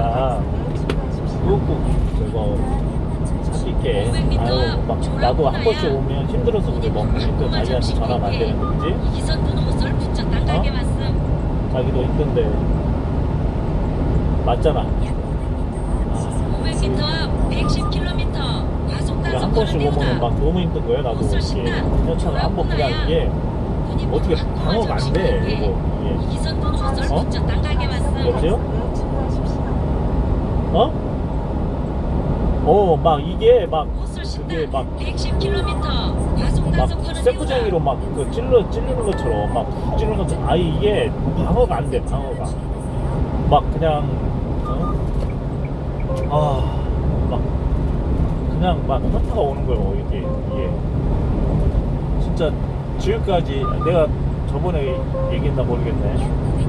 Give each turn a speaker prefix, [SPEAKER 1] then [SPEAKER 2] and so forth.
[SPEAKER 1] 아, 그렇고. 저거 나도 한 번씩 오면 힘들어서 그래 먹는데 자기한테 전화가 안 되는 건지 어? 자기도 힘든데. 맞잖아. 한 번씩 오면 막 너무 힘든 거예요 나도. 이게. 현차를 한번 그냥 이게 어떻게 방어가 안 돼 이거.
[SPEAKER 2] 썰
[SPEAKER 1] 어? 여보세요? 어? 어 막 이게 막 그게 막
[SPEAKER 2] 110km 과속
[SPEAKER 1] 막
[SPEAKER 2] 단속 거는
[SPEAKER 1] 쇠구쟁이로 막그 찔러 찌르는 것처럼 막푹 찌르는 것처럼. 아예 이게 방어가 안 돼 방어가. 막 그냥 어? 아막 그냥 막 현타가 오는 거예요 이게 이게. 진짜 지금까지 내가 저번에 얘기했나 모르겠네